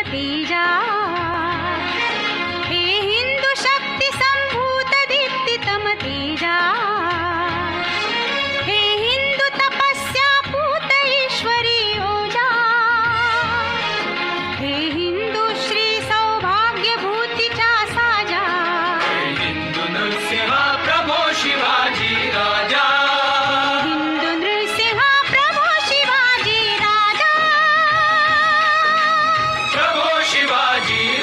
भतीजा हे हिन्दु शक्ति सम्भूत दीप्तितमतीजा हे हिन्दु तपस्या पूत ईश्वरी ओजा हे हिन्दु श्री सौभाग्य भूति चा साजा हे हिन्दु नृसिंहा प्रभो शिवा G.